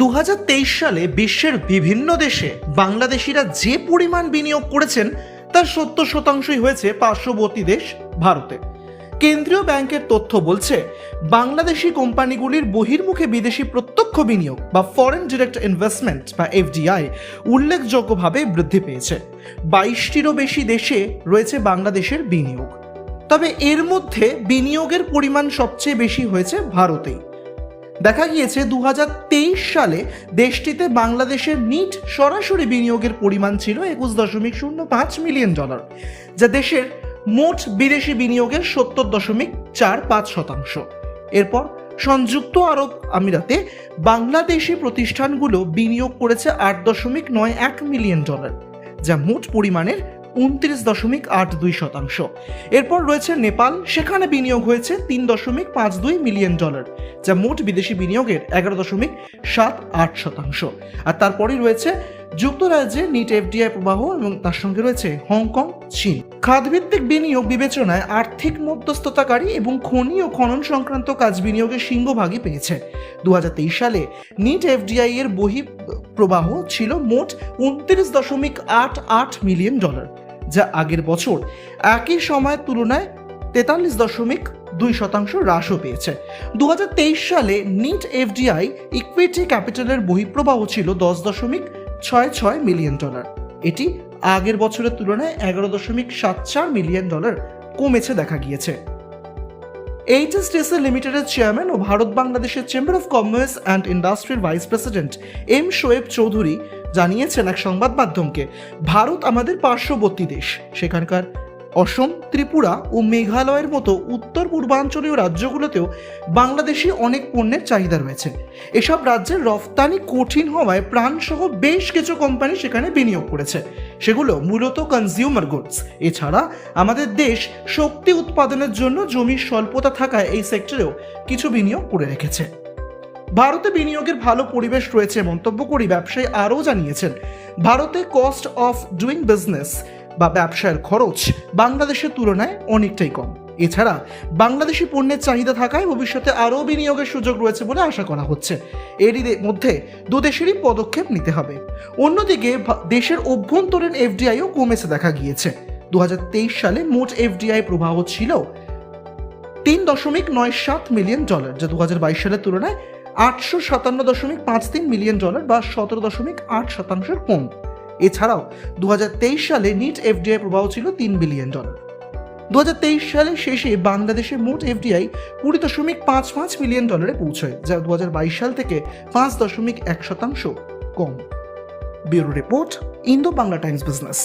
দু হাজার তেইশ সালে বিশ্বের বিভিন্ন দেশে বাংলাদেশিরা যে পরিমাণ বিনিয়োগ করেছেন, তার সত্তর শতাংশই হয়েছে পার্শ্ববর্তী দেশ ভারতে। কেন্দ্রীয় ব্যাংকের তথ্য বলছে, বাংলাদেশি কোম্পানিগুলির বহির্মুখে বিদেশি প্রত্যক্ষ বিনিয়োগ বা ফরেন ডিরেক্ট ইনভেস্টমেন্ট বা এফডিআই উল্লেখযোগ্যভাবে বৃদ্ধি পেয়েছে। বাইশটিরও বেশি দেশে রয়েছে বাংলাদেশের বিনিয়োগ। তবে এর মধ্যে বিনিয়োগের পরিমাণ সবচেয়ে বেশি হয়েছে ভারতেই। দেখা গিয়েছে দু সালে দেশটিতে বাংলাদেশের নিট সরাসরি বিনিয়োগের পরিমাণ ছিল একুশ দশমিক শূন্য পাঁচ মিলিয়ন ডলার, যা দেশের মোট বিদেশি বিনিয়োগের সত্তর দশমিক চার পাঁচ শতাংশ। এরপর সংযুক্ত আরব আমিরাতে বাংলাদেশি প্রতিষ্ঠানগুলো বিনিয়োগ করেছে আট দশমিক নয় এক মিলিয়ন ডলার, যা মোট পরিমাণের উনত্রিশ দশমিক আট দুই শতাংশ। এরপর রয়েছে নেপাল, সেখানে বিনিয়োগ হয়েছে তিন দশমিক পাঁচ দুই মিলিয়ন ডলার, যা মোট বিদেশি বিনিয়োগের এগারো দশমিক সাত আট শতাংশ। আর তারপরেই রয়েছে যুক্তরাজ্যে নিট এফডিআই প্রবাহ এবং তার সঙ্গে রয়েছে হংকং, চীন। খাতভিত্তিক বিনিয়োগ বিবেচনায় আর্থিক মধ্যস্থতাকারী এবং খনি ও খনন সংক্রান্ত কাজ বিনিয়োগের সিংহভাগই পেয়েছে। দু হাজার তেইশ সালে নিট এফডিআই এর বহি প্রবাহ ছিল মোট উনত্রিশ দশমিক আট আট মিলিয়ন ডলার। যা আগের বছর একই সময়ের তুলনায় তেতাল্লিশ দশমিক দুই শতাংশ হ্রাসও পেয়েছে। দু সালে নিট এফডিআই ইকুইটি ক্যাপিটালের বহিঃপ্রবাহ ছিল দশ দশমিক ছয় ছয় মিলিয়ন ডলার। এটি আগের বছরের তুলনায় এগারো দশমিক সাত চার মিলিয়ন ডলার কমেছে দেখা গিয়েছে। এইচএসটিসি লিমিটেডের চেয়ারম্যান ও ভারত বাংলাদেশের চেম্বার অফ কমার্স অ্যান্ড ইন্ডাস্ট্রির vice president M Shoaib Chowdhury জানিয়েছেন এক সংবাদ মাধ্যমকে, ভারত আমাদের পার্শ্ববর্তী দেশ। সেখানকার অসম, ত্রিপুরা ও মেঘালয়ের মতো উত্তর পূর্বাঞ্চলীয় রাজ্যগুলোতেও বাংলাদেশি অনেক পণ্যের চাহিদা রয়েছে। এসব রাজ্যের রফতানি কঠিন হওয়ায় প্রাণসহ বেশ কিছু কোম্পানি সেখানে বিনিয়োগ করেছে। সেগুলো মূলত কনজিউমার গুডস এছাড়া আমাদের দেশ শক্তি উৎপাদনের জন্য জমির স্বল্পতা থাকায় এই সেক্টরেও কিছু বিনিয়োগ করে রেখেছে। ভারতে বিনিয়োগের ভালো পরিবেশ রয়েছে মন্তব্য করি ব্যবসায়ী আরও জানিয়েছেন, ভারতে কস্ট অফ ডুইং বিজনেস বা ব্যবসায়ের খরচ বাংলাদেশের তুলনায় অনেকটাই কম। এছাড়া বাংলাদেশি পণ্যের চাহিদা থাকায় ভবিষ্যতে আরও বিনিয়োগের সুযোগ রয়েছে বলে আশা করা হচ্ছে। এরই মধ্যে দেশেরই পদক্ষেপ নিতে হবে। অন্যদিকে দেশের অভ্যন্তরীণ এফডিআইও কমেছে দেখা গিয়েছে। দু হাজার তেইশ সালে মোট এফডিআই প্রবাহ ছিল তিন দশমিক নয় সাত মিলিয়ন ডলার, যা দু হাজার বাইশ সালের তুলনায় আটশো সাতান্ন দশমিক পাঁচ তিন মিলিয়ন ডলার বা সতেরো দশমিক আট শতাংশের কম এছাড়াও দু হাজার তেইশ সালে নিট এফডিআই প্রবাহ ছিল তিন বিলিয়ন ডলার। দু হাজার তেইশ সালের শেষে বাংলাদেশের মোট এফডিআই কুড়ি দশমিক পাঁচ পাঁচ মিলিয়ন ডলারে পৌঁছয়, যা দু হাজার বাইশ সাল থেকে পাঁচ দশমিক এক শতাংশ কম। Bureau report, Indo Bangla Times business.